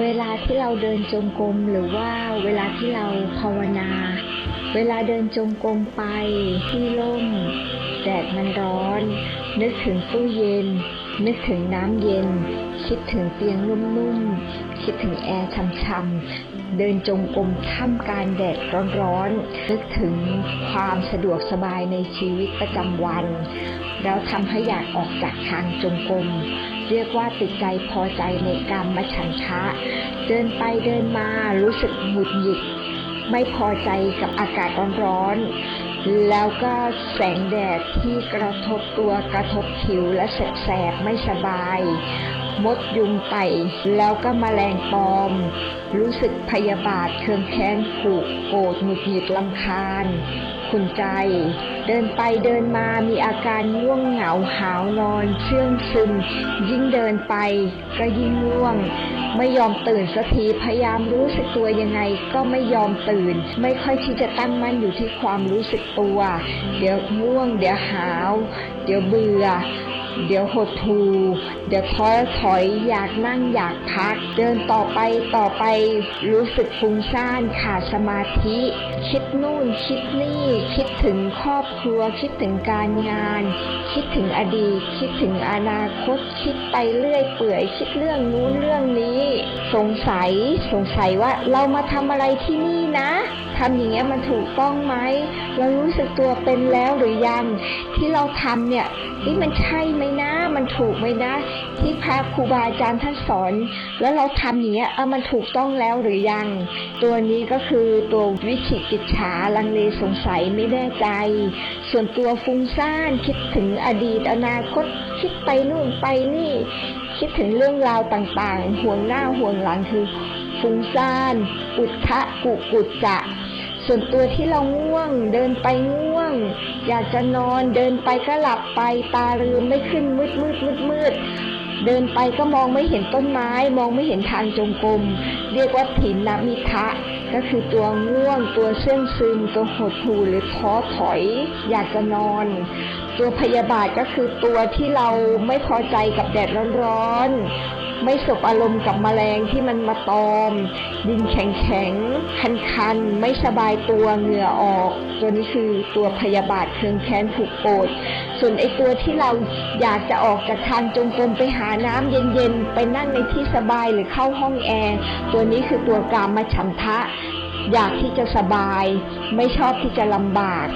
เวลาที่เราเดินจงกรมหรือว่าเวลาที่เราภาวนา เวลาเดินจงกรมไปที่ร่มแดดมันร้อน นึกถึงตู้เย็น นึกถึงน้ำเย็น คิดถึงเตียงนุ่มๆ คิดถึงแอร์ช่ำๆ เดินจงกรมท่ามกลารแดดร้อนๆ นึกถึงความสะดวกสบายในชีวิตประจำวัน แล้วทำให้อยากออกจากทางจงกรมเรียกว่าติดใจพอใจในกรรมาฉันทะ เดินไปเดินมารู้สึกหงุดหงิด ไม่พอใจกับอากาศร้อนๆ แล้วก็แสงแดดที่กระทบตัวกระทบผิวและแสบๆไม่สบาย มดยุงไต่แล้วก็มแมลงปลอม รู้สึกพยาบาทเคืองแค้นผูกโกรธหงุดหงิดลำคาญ ขุนใจ เดินไปเดินมามีอาการง่วงเหงาหาวนอนเชื่องซึม ยิ่งเดินไปก็ยิ่งง่วง ไม่ยอมตื่นสักทีพยายามรู้สึกตัวยังไงก็ไม่ยอมตื่น ไม่ค่อยที่จะตั้งมั่นอยู่ที่ความรู้สึกตัว เดี๋ยวง่วง เดี๋ยวหาว เดี๋ยวเบื่อ เดี๋ยวหดทูเดี๋ยวท้อถอยอยากนั่งอยากพัก เดินต่อไปต่อไปรู้สึกฟุ้งซ่านขาดสมาธิ คิดนู่นคิดนี่ คิดถึงครอบครัว คิดถึงการงาน คิดถึงอดีต คิดถึงอนาคต คิดไปเรื่อยเปื่อย คิดเรื่องนู้นเรื่องนี้ สงสัยสงสัยว่าเรามาทำอะไรที่นี่นะทำอย่างเงี้ยมันถูกต้องไหมเรารู้สึกตัวเป็นแล้วหรือยัง ที่เราทำเนี่ยนี่มันใช่ไหมมนะ มันถูกไหมนะ ที่พระครูบาอาจารย์ท่านสอน แล้วเราทำอย่างเงี้ยเออมันถูกต้องแล้วหรือยัง ตัวนี้ก็คือตัววิจิกิจฉาลังเลสงสัยไม่แน่ใจ ส่วนตัวฟุ้งซ่านคิดถึงอดีตอนาคตคิดไปนู่นไปนี่ คิดถึงเรื่องราวต่างๆ ห่วงหน้าห่วงหลังคือ ฟุ้งซ่านอุทธะกุกุจจะ ส่วนตัวที่เราง่วงเดินไปง่วง อยากจะนอนเดินไปก็หลับไปตาลืมไม่ขึ้นมืดมืดมืดมืดเดินไปก็มองไม่เห็นต้นไม้ มองไม่เห็นทางจงกรมเรียกว่าถินนมิทะ ก็คือตัวง่วง ตัวเสื่องซึม ตัวหดหู่หรือท้อถอย อยากจะนอน ตัวพยาบาทก็คือตัวที่เราไม่พอใจกับแดดร้อนๆ ไม่สบอารมณ์กับแมลงที่มันมาตอม ดินแข็งแข็งคันๆ ไม่สบายตัวเหงื่อออก ตัวนี้คือตัวพยาบาทเคืองแค้นผูกโกรธส่วนไอตัวที่เราอยากจะออกจากทางจงกรมไปหาน้ำเย็นๆ ไปนั่งในที่สบายหรือเข้าห้องแอร์ตัวนี้คือตัวกามฉันทะ อยากที่จะสบาย ไม่ชอบที่จะลำบาก